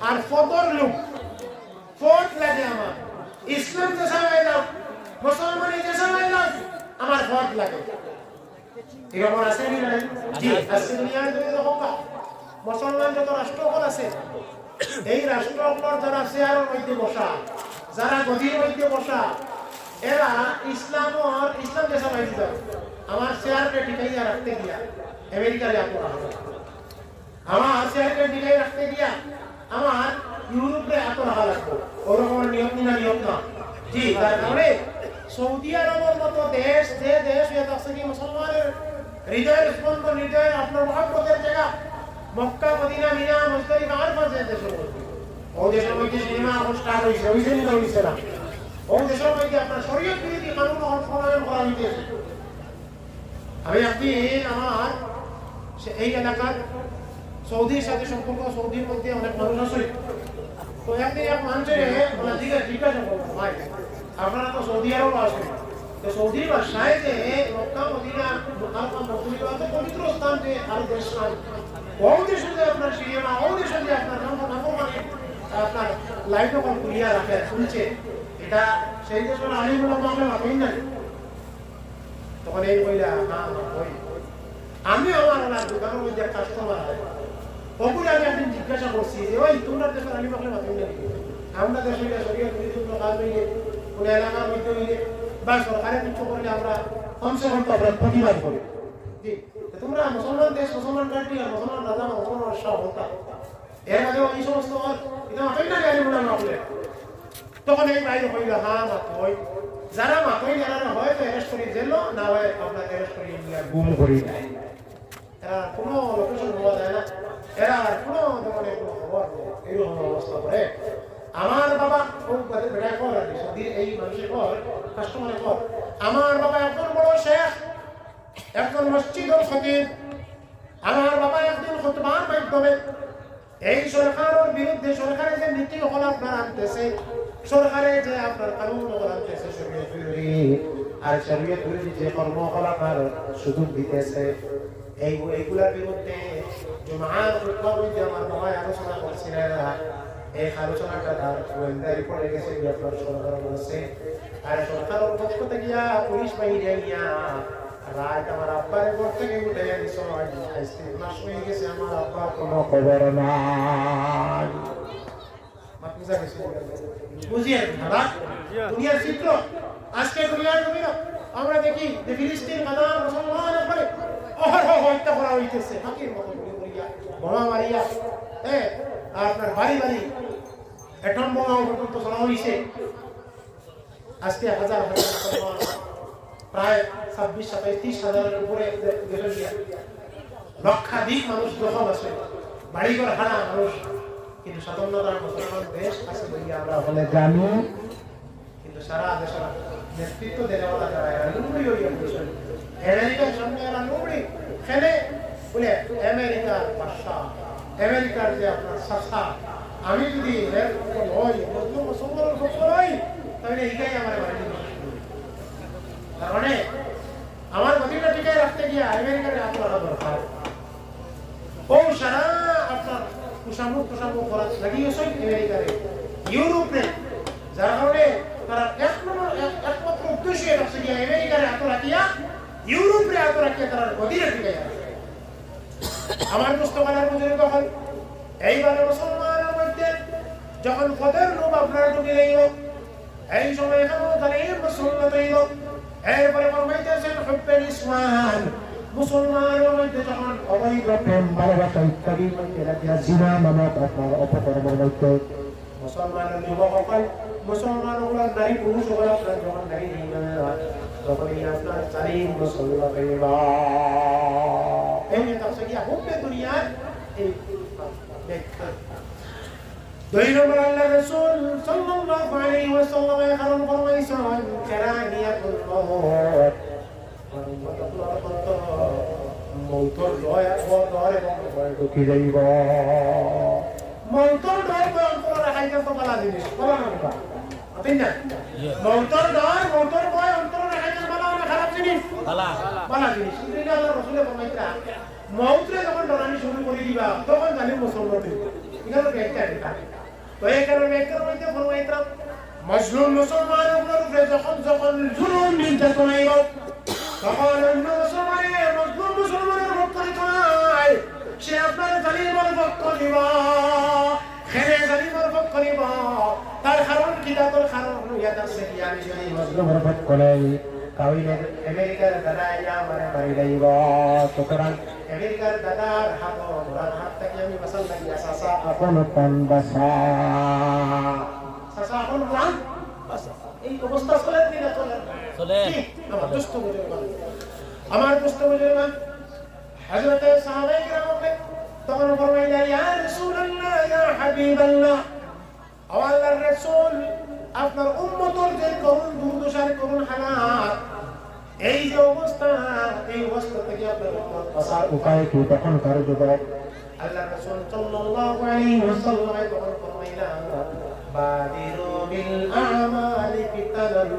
আর ফতর লোক। ফট লাগে আমার। ইসলাম যে সময় দাও মুসলমান যে দাও আমার লাগে। এই রাষ্ট্রগুলোর যারা চেয়ারের বসা, যারা বসা আমার চেয়ারকে টিকাইয়া আমার চেয়ারকে টিকাই রাখতে গিয়া আমার ইউরোপে এত রাখা লাগবে। ওরকম নিয়ম না নিয়ম না। জি, তার কারণে সৌদি আরবের মতো দেশ, যে দেশ হয়ে কি মুসলমানের হৃদয়ের স্পন্দন, হৃদয়ের আপনার মহাব্বতের জায়গা, মক্কা, মদিনা, মিনা মুজদালিফা আর পাঁচ দেশের মধ্যে। সিনেমা এখন হয়েছে না ও দেশের আপনার শরীয়ত বিরোধী করা হইতেছে। আমি একদিন আমার এই এলাকার সৌদির সাথে সম্পর্ক, সৌদির মধ্যে অনেক মানুষ আছে। তো একদিন এক মানুষের মানে আপনারা তো সৌদি আরব আসবেন তো সৌদি ভাষায় যে পবিত্র স্থান যে আর দেশ আপনার রাখে, শুনছে, এটা সেই না ওই আমি আমার ওনার দোকানের মধ্যে কাস্টমার ওগুলো আমি একদিন জিজ্ঞাসা করছি যে ওই তোমরা দেশের আলিম আপনি মাথা নিয়ে আমরা দেশে শরীয় বিরোধী কাজ হইলে কোনো এলাকার মধ্যে হইলে বা সরকারের কিছু করলে আমরা কমসে কম তো আমরা প্রতিবাদ করি। জি তোমরা মুসলমান দেশ মুসলমান কান্ট্রি আর মুসলমান রাজা মুসলমান শাহ হতা এর মাঝে এই সমস্ত এটা মাথায় না আলিম না আপনি তখন এই ভাই হইল হ্যাঁ মাথই যারা মাথই যারা হয় তো অ্যারেস্ট করি দিল না হয় আপনার অ্যারেস্ট করি গুম করি দেয় এরা কোনো লোকেশন পাওয়া যায় না এরা আর কোনো মানে কোনো খবর নেই এরকম অবস্থা করে আমার বাবা ও বাদে বেড়া আমার বাবা একজন বড় শেখ, একজন মসজিদর খতিব। আমার বাবা একদিন খুতবার মাধ্যমে এই সরকারের বিরুদ্ধে সরকারের যে নীতি হল আপনার আনতেছে, সরকারে যে আপনার কানুন আপনার সুযোগ দিতেছে, এই এইগুলার বিরুদ্ধে জুমার আমার আলোচনা করছিলেন। এই আলোচনাটা গোয়েন্দা রিপোর্টে গেছে সরকার বলছে আর পক্ষ থেকে পুলিশ বাহিনী রাত আমার আব্বার ঘর থেকে উঠে আজকে মাস হয়ে গেছে, আমার আব্বার কোনো খবর নাই। চিত্র? আজকে আমরা দেখি হইতেছে। হ্যাঁ আপনার বাড়ি বাড়ি অ্যাটম বোমা পর্যন্ত চলা হয়েছে আজকে হাজার হাজার প্রায় ছাব্বিশ, সাতাইশ ত্রিশ হাজারের উপরে লক্ষাধিক মানুষ দখল আছে। বাড়িঘর হারা মানুষ কিন্তু স্বতন্ত্রতার মুসলমান দেশ আছে বলি আমরা বলে জানি। কিন্তু সারা দেশের নেতৃত্ব দেওয়া যারা এরা লুমড়ি হইয়া আমেরিকার সামনে এরা লুমড়ি খেলে বলে আমেরিকার বাদশা আমেরিকার যে আপনার শাসা আমি যদি এর হই মুসলমানের পক্ষ হই, তাহলে এইটাই আমার বাড়ি তার মানে আমার গতিটা টিকায় রাখতে গিয়ে আমেরিকার লাগা দরকার। ও সারা আপনার কুসামু কুসামু করা লাগিয়েছে আমেরিকারে, ইউরোপে। যার কারণে তারা এক নম্বর, এক- একমাত্র উদ্দেশ্য রাখছে গিয়ে আমেরিকারে হাত রাখিয়া, ইউরোপে হাত রাখিয়া তারা গদিরে টিকায় রাখে। আমার পুস্তকালার মজুরি তখন এইবারে মুসলমানের মধ্যে যখন পদের লোক আপনার ঢুকে গেল এই সময় এখানে তালিম মুসলমান হইল এরপরে ফরমাইতেছেন হুব্বেল ইসলাম মুসলমানের মধ্যে যখন অবৈধ প্রেম ভালোবাসা ইত্যাদির মধ্যে রাখিয়া জিনা মানব আপনার অপকর্মের মধ্যে মুসলমানের যুবকসকল মুসলমান ওগুলা নারী পুরুষ ওগুলা আপনার যখন নারী তখনই আপনার তালিম মুসলমান হইল এই যে তার সঙ্গে হুব্বে দুনিয়ার এই ব্যাখ্যা দুই নম্বর আল্লাহ রাসূল সাল্লাল্লাহু আলাইহি ওয়াসাল্লাম কারণ ফরমাইছেন কারাহিয়াতুল মউত মৌতর ভয় ভয় এবং ভয় ঢুকি যাইব। মৌতর ভয় ভয় অন্তর রাখাই তো বলা জিনিস বলা না। তাই না? মৌতর ভয় মৌতর ভয় অন্তর রাখাই বলা না খারাপ জিনিস। বালা। বলা জিনিস। এটা আল্লাহ রসুলের ফরমাইছে মৌতরে যখন ডরানি শুরু করে দিবা তখন জানি মুসলমান হইব। দিতা তো এই কারণে ফরমাইতাম মজলুম মুসলমানের উপরে যখন যখন জুলুম নির্যাতন আইব তখন অন্য মুসলমানের মজলুম মুসলমানের নিতে হয় সে আপনার জালিমের পক্ষ নিব খেলে জালিমের পক্ষ নিব তার কারণ কি? তার কারণ ইয়াদ আছে কি আমি জানি। মজলুমের পক্ষ নেই কাউইনের আমেরিকার দাদা ইয়া মারে মারি যাইব। সুতরাং আমেরিকার দাদার হাত ওরার হাত থেকে আমি বাসাল লাগি সাসা আপন পন বাসা সাসা আপন প্রাণ এই অবস্থা চলে দিনা চলে চলে। আমার দুস্থ বুজুর্গান আমার দুস্থ বুজুর্গান হযরতে সাহাবায়ে কিরাম তখন ফরমাইলা ইয়া রাসূলুল্লাহ ইয়া হাবিবাল্লাহ ও আল্লাহর রাসূল আপনার উম্মতর যে করুণ দুর্দশার করুণ হালাত এই যে অবস্থা এই অবস্থা থেকে আপনার উম্মত উপায় কি তখন কার যুবক আল্লাহ রাসূল সাল্লাল্লাহু আলাইহি ওয়াসাল্লাম তখন ফরমাইলা বাদিরু বিল আমালি ফিতানাল